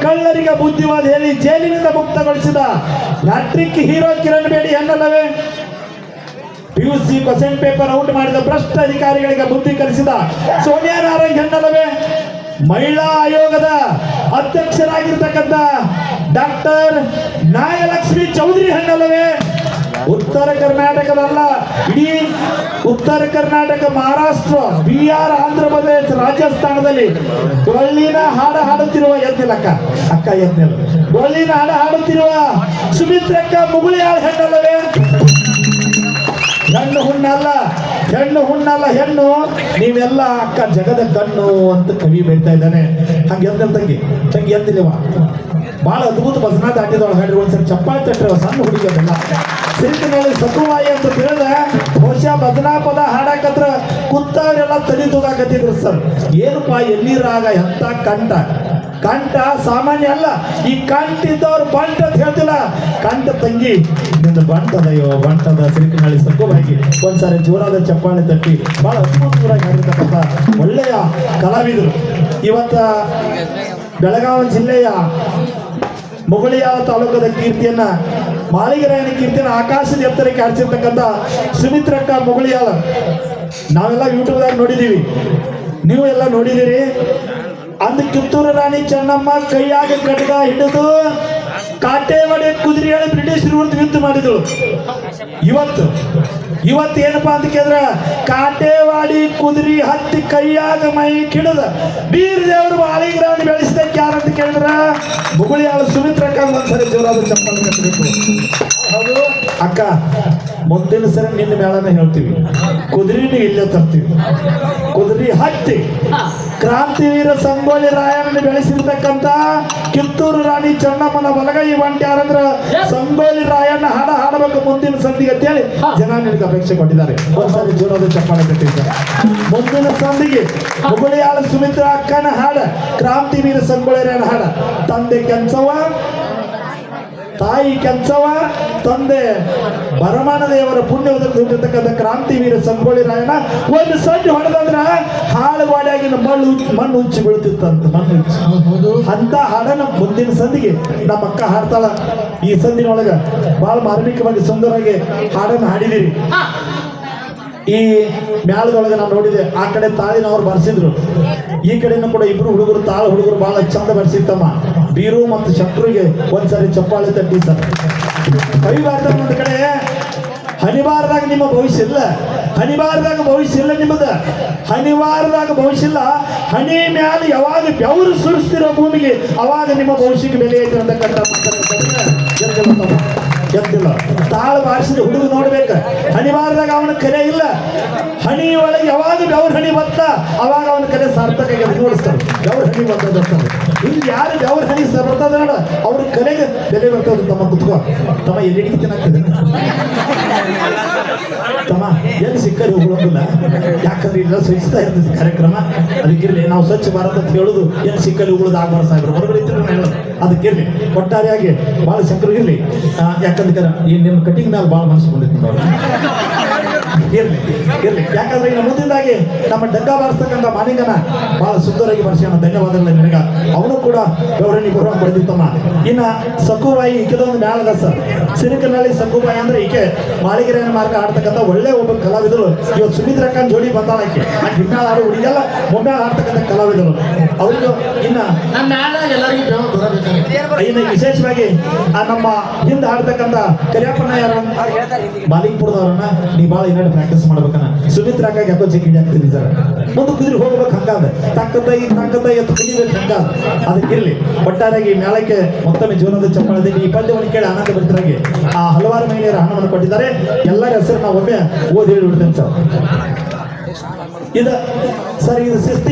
ಕಳ್ಳರಿಗೆ ಬುದ್ಧಿವಾದ ಹೇಳಿ ಜೈಲಿನಿಂದ ಮುಕ್ತಗೊಳಿಸಿದ ಲ್ಯಾಟ್ರಿಕ್ ಹೀರೋ ಕಿರಣ್ ಬೇಡಿ ಎನ್ನಲ್ಲವೇ ಪಿಯುಸಿ ಕ್ವಶನ್ ಪೇಪರ್ ಔಟ್ ಮಾಡಿದ ಭ್ರಷ್ಟ ಅಧಿಕಾರಿಗಳಿಗೆ ಬುದ್ಧಿ ಕಲಿಸಿದ ಸೋನಿಯಾ ನಾರಂಗ್ ಎನ್ನಲ್ಲವೇ ಮಹಿಳಾ ಆಯೋಗದ ಅಧ್ಯಕ್ಷರಾಗಿರ್ತಕ್ಕಂಥ ಡಾಕ್ಟರ್ ನಾಯಲಕ್ಷ್ಮಿ ಚೌಧರಿ ಹೆಣ್ಣಲ್ಲವೇ ಉತ್ತರ ಕರ್ನಾಟಕದಲ್ಲ, ಇಡೀ ಉತ್ತರ ಕರ್ನಾಟಕ, ಮಹಾರಾಷ್ಟ್ರ, ಬಿಹಾರ, ಆಂಧ್ರ ಪ್ರದೇಶ ರಾಜಸ್ಥಾನದಲ್ಲಿ ಡೊಳ್ಳಿನ ಹಾಡ ಹಾಡುತ್ತಿರುವ ಎದ್ದಿಲಕ್ಕ ಅಕ್ಕ ಎದ್ದಿಲ್ಲ ಡೊಳ್ಳಿನ ಹಾಡ ಹಾಡುತ್ತಿರುವ ಸುಮಿತ್ರಕ್ಕ ಹಾಡು ಹೆಣ್ಣಲ್ಲವೇ? ಹೆಣ್ಣು ಹುಣ್ಣಲ್ಲ ಹೆಣ್ಣು ಹುಣ್ಣಲ್ಲ ಹೆಣ್ಣು, ನೀವೆಲ್ಲ ಅಕ್ಕ ಜಗದ ಕಣ್ಣು ಅಂತ ಕವಿ ಬೈತಾ ಇದ್ದಾನೆ. ಹಂಗೆ ಎದ್ದ ತಂಗಿ? ತಂಗಿ ಎದ್ದಿಲ್ಲವ ಬಹಳ ಅದ್ಭುತ ಭಜನಾ ದಾಟಿದವಳು ಹೇಳಿ ಒಂದ್ಸರಿ ಚಪ್ಪಾಳೆ ತಟ್ಟಿರುವ ಸಣ್ಣ ಹುಡುಗಿ ಸಿರಿಕಿನಲ್ಲಿ ಸತುವಾಯಿ ಅಂತ ತಿಳಿದ ಬಹುಶಃ ಭಜನಾ ಪದ ಹಾಡಾಕತ್ರ ಕುತ್ತವರೆಲ್ಲ ತಲೆ ತೂಗಾಕತ್ತಿದ್ರು ಸರ್. ಏನಪ್ಪ ಎಲ್ಲಿ ರಾಗ ಎಂತ ಕಂಠ? ಕಂಠ ಸಾಮಾನ್ಯ ಅಲ್ಲ, ಈ ಕಂಠ ಇದ್ದವ್ರು ಬಂಟ ಅಂತ ಹೇಳ್ತಿಲ್ಲ. ಕಂಠ ತಂಗಿ ಇದ್ರಿಂದ ಬಂಟದ ಅಯ್ಯೋ ಬಂಟದ ಸಿರಿಕಿನಳ್ಳಿ ಸತುವಾಗಿ ಒಂದ್ಸಾರಿ ಜೋರಾದ ಚಪ್ಪಾಳೆ ತಟ್ಟಿ ಬಹಳ ಅದ್ಭುತವಾಗಿ ಹಾಡಿರ್ತಕ್ಕಂಥ ಒಳ್ಳೆಯ ಕಲಾವಿದರು. ಇವತ್ತ ಬೆಳಗಾವಿ ಜಿಲ್ಲೆಯ ಮುಗುಳಿಯಾಳ ತಾಲೂಕದ ಕೀರ್ತಿಯನ್ನ, ಮಾಳಿಗೆರಾಯನ ಕೀರ್ತಿಯನ್ನ ಆಕಾಶದ ಎತ್ತರಕ್ಕೆ ಹರಿಸಿರ್ತಕ್ಕಂಥ ಸುಮಿತ್ರಕ್ಕ ಮುಗುಳಿಯಾಳ ನಾವೆಲ್ಲ ಯೂಟ್ಯೂಬ್ದಾಗ ನೋಡಿದೀವಿ. ನೀವು ಎಲ್ಲ ನೋಡಿದಿರಿ. ಅಂದ ಕಿತ್ತೂರು ರಾಣಿ ಚೆನ್ನಮ್ಮ ಕೈಯಾಗ ಕಟ್ಟಿದ ಹಿಡಿದು ಕಾಟೇವಾಡಿ ಕುದುರೆ ಹೇಳಿ ಬ್ರಿಟಿಷ್ ವಿರುದ್ಧ ಯುದ್ಧ ಮಾಡಿದಳು ಇವತ್ತು ಇವತ್ತು ಏನಪ್ಪಾ ಅಂತ ಕೇಳಿದ್ರ? ಕಾಟೇವಾಡಿ ಕುದುರೆ ಹತ್ತಿ ಕೈಯಾಗ ಮೈ ಕಿಡದ ಬೀರ್ ದೇವರು ಮಾಳಿಗ್ರಾಣಿ ಬೆಳೆಸಿದಕ್ಕೆ ಯಾರಂತ ಕೇಳಿದ್ರ? ಮುಗುಳಿಯಾಳ ಸುಮಿತ್ರಕ್ಕ ಒಂದ್ಸರಿ ಜೋರಾದ ಚಪ್ಪಲ್ ಕಟ್ಟಬೇಕು ಹೌದು. ಅಕ್ಕ, ಮುಂದಿನ ಸರಿ ನಿನ್ನ ಮೇಳನ ಹೇಳ್ತೀವಿ. ಕುದುರೆನ ಇಲ್ಲೇ ತರ್ತೀವಿ. ಕುದುರೆ ಹತ್ತಿ. ಕ್ರಾಂತಿವೀರ ಸಂಗೊಳ್ಳಿ ರಾಯಣ್ಣ ಬೆಳೆಸಿರ್ತಕ್ಕಂತ ಕಿತ್ತೂರು ರಾಣಿ ಚೆನ್ನಮ್ಮನ ಬಲಗೈ ಒಂಟಿ ಯಾರಂದ್ರ ಸಂಗೊಳ್ಳಿ ರಾಯಣ್ಣ ಹಾಡ ಹಾಡಬೇಕು ಮುಂದಿನ ಸಂಧಿಗೆ ಅಂತೇಳಿ ಜನ ನಿನಗೆ ಅಪೇಕ್ಷೆ ಕೊಟ್ಟಿದ್ದಾರೆ. ಒಂದ್ಸರಿ ಜೀವನದ ಚಪ್ಪಾಳೆ ಕಟ್ಟಿದ್ದಾರೆ ಮುಂದಿನ ಸಂಧಿಗೆ ಹುಬ್ಬಳ್ಳಿಯಾಳ ಸುಮಿತ್ರ ಅಕ್ಕನ ಹಾಡ ಕ್ರಾಂತಿವೀರ ಸಂಗೊಳ್ಳಿ ರಾಯಣ್ಣ ಹಾಡ. ತಂದೆ ಕೆಂಚವ ತಾಯಿ ಕೆಂಚವ ತಂದೆ ಬರಮಾನ ದೇವರ ಪುಣ್ಯ ಕ್ರಾಂತಿ ಕ್ರಾಂತಿವೀರ ಸಂಗೊಳ್ಳಿ ರಾಯಣ್ಣ ಒಂದು ಸಣ್ಣ ಹೊಡೆದಂದ್ರ ಹಾಳು ಬಾಡಿಯಾಗಿನ ಮಣ್ಣು ಉಚ್ಚಿ- ಮಣ್ಣು ಉಚ್ಚಿ ಬೀಳ್ತಿತ್ತಂತ ಮಣ್ಣು ಹೌದು. ಅಂತ ಹಾಡನ ಮುಂದಿನ ಸಂದಿಗೆ ನಮ್ಮ ಅಕ್ಕ ಹಾಡ್ತಾಳ. ಈ ಸಂದಿನೊಳಗ ಬಹಳ ಮಾರ್ಮಿಕವಾಗಿ ಸುಂದರವಾಗಿ ಹಾಡನ್ನು ಹಾಡಿದಿರಿ. ಈ ಮ್ಯಾಳದೊಳಗೆ ನಾನು ನೋಡಿದೆ ಆ ಕಡೆ ತಾಳಿನವ್ರು ಬರ್ಸಿದ್ರು. ಈ ಕಡೆನೂ ಕೂಡ ಇಬ್ರು ಹುಡುಗರು ತಾಳ ಹುಡುಗರು ಬಹಳ ಚಂದ ಬರ್ಸಿತ್ತಮ್ಮ. ಬೀರು ಮತ್ತು ಶತ್ರುಗೆ ಒಂದ್ಸರಿ ಚಪ್ಪಾಳೆ ತಟ್ಟಿ ಸರ್. ಕವಿ ಬರ್ತಾರೆ ಒಂದು ಕಡೆ, ಹನಿವಾರದಾಗ ನಿಮ್ಮ ಭವಿಷ್ಯ ಇಲ್ಲ. ಹನಿವಾರದಾಗ ಭವಿಷ್ಯ ಇಲ್ಲ ನಿಮ್ಮದ. ಹನಿವಾರದಾಗ ಭವಿಷ್ಯ ಇಲ್ಲ. ಹನಿ ಮ್ಯಾಲ ಯಾವಾಗ ಬೆವರು ಸುರಿಸ್ತಿರೋ ಭೂಮಿಗೆ ಅವಾಗ ನಿಮ್ಮ ಭವಿಷ್ಯಕ್ಕೆ ಬೆಲೆ ಐತೆ ಅಂತಕ್ಕಂಥ ಮಾತನ್ನ ತಾಳ ಬಾರಿಸಿದ ಹುಡುಗ ನೋಡ್ಬೇಕು. ಬಾರದಾಗ ಅವನ ಕರೆ ಇಲ್ಲ. ಹಣಿ ಒಳಗೆ ಯಾವಾಗ ಬೆವ್ರ ಹಣಿ ಬತ್ತ, ಅವಾಗ ಅವನ ಕರೆ ಸಾರ್ಥಕ ನೋಡಿಸ್ತಾರೆ ಬೆವ್ರ ಹಣಿ ಬರ್ತದೆ ಇಲ್ಲಿ ಯಾರು ಬೆವ್ರ ಹಣಿ ಬರ್ತದ ಅವ್ರ ಕರೆಗೆ ಬೆಲೆ ಬರ್ತದ ತಮ್ಮ ಕುತ್ಕೋ. ತಮ್ಮ ಎಲ್ಲಿ ಹಿಡಿತಾಗ್ತದೆ ತಮ್ಮ ಸಿಕ್ಕರೆ ಹೋಗೋದಿಲ್ಲ ಯಾಕಂದ್ರೆ ಇಲ್ಲ ಸ್ವಚ್ಛತಾ ಇರ್ತದೆ ಕಾರ್ಯಕ್ರಮ. ಅದಕ್ಕಿರ್ಲಿ ನಾವು ಸ್ವಚ್ಛ ಭಾರತ ಅಂತ ಹೇಳುದು ಏನ್ ಸಿಕ್ಕಲ್ಲಿ ಉಗುಳದ ಆಗ್ಬಾರ್ದು ಸಾಗರ ಹೊರಗಡೆ ಇದ್ರೆ ನಾನು ಹೇಳೋದು. ಅದಕ್ಕಿರ್ಲಿ ಒಟ್ಟಾರೆಯಾಗಿ ಭಾಳ ಇರ್ಲಿ ಯಾಕಂದ್ರೆ ಈ ನಿಮ್ಮ ಕಟಿಂಗ್ ಮೇಲೆ ಭಾಳ ಮನಸ್ಸು ಬಂದಿತ್ತು ನೋಡಿ. ಇರ್ಲಿ ಇರ್ಲಿ. ಯಾಕಂದ್ರೆ ಇನ್ನು ಮುಂದಿನದಾಗಿ ನಮ್ಮ ಡಗ್ಗ ಬಾರಿಸ್ತಕ್ಕಂಥ ಮಾನಿಂಗನ ಬಹಳ ಸುಂದರವಾಗಿ ಬರ್ಸೋಣ ಧನ್ಯವಾದಗಳು ನಿನಗ. ಅವನು ಕೂಡ ಗೌರವನಿ ಗೌರವ ಪಡೆದಿತ್ತಮ್ಮ. ಇನ್ನ ಸಕುಬಾಯಿ ಈಕೆದೊಂದು ಮ್ಯಾಳದ ಸರ್ ಸಿರಿಕನಲ್ಲಿ ಸಕುಬಾಯಿ ಅಂದ್ರೆ ಈಕೆ ಮಾಳಿಗೆರೆಯ ಮಾರ್ಗ ಆಡ್ತಕ್ಕಂಥ ಒಳ್ಳೆ ಒಬ್ಬ ಕಲಾವಿದರು. ಇವತ್ತು ಸುಮಿತ್ರಕ್ಕನ್ ಜೋಡಿ ಬಂದಾಳ ಆಕೆ. ಆ ಹಿಮ್ಮ್ಯಾಳ ಆಡೋ ಹುಡುಗಿಯಲ್ಲ ಮೊಮ್ಮೆ ಆಡ್ತಕ್ಕಂಥ ಕಲಾವಿದರು. ಅವ್ರಿಗೂ ಇನ್ನ ಎಲ್ಲರಿಗೂ ಇನ್ನು ವಿಶೇಷವಾಗಿ ಆ ನಮ್ಮ ಹಿಂದೆ ಆಡ್ತಕ್ಕಂಥ ಕರಿಯಪ್ಪನ ಯಾರು ಮಾಲಿಕ್ಪುರದವ್ರನ್ನ ನೀ ಬಹಳ ಇನ್ನೊಂದು ಪ್ರಾಕ್ಟೀಸ್ ಮಾಡ್ಬೇಕನ್ನ. ಸುಮಿತ್ರಾಕಾಗಿ ಯಾಕೋ ಜಿಗಿಡಿ ಆಗ್ತೀನಿ ಸರ್. ಒಂದು ಕುದುರೆ ಹೋಗ್ಬೇಕು ಹಂಗಾದ ತಕ್ಕದ ಈ ತಕ್ಕದ ಎತ್ತು ಕುದಿಬೇಕು ಹಂಗಾದ ಅದಕ್ಕಿರ್ಲಿ ಒಟ್ಟಾರೆಯಾಗಿ ಮೇಳಕ್ಕೆ ಮತ್ತೊಮ್ಮೆ ಜೀವನದ ಚಪ್ಪಾಳದೆ ಈ ಪದ್ಯವನ್ನು ಕೇಳಿ ಆನಂದ ಭರಿತರಾಗಿ ಆ ಹಲವಾರು ಮಹಿಳೆಯರ ಹಣವನ್ನು ಕೊಟ್ಟಿದ್ದಾರೆ. ಎಲ್ಲರ ಹೆಸರು ನಾವು ಒಮ್ಮೆ ಓದಿ ಹೇಳಿ ಬಿಡ್ತೇನೆ ಸರ್. ಇದು ಸರ್, ಇದು ಶಿಸ್ತಿ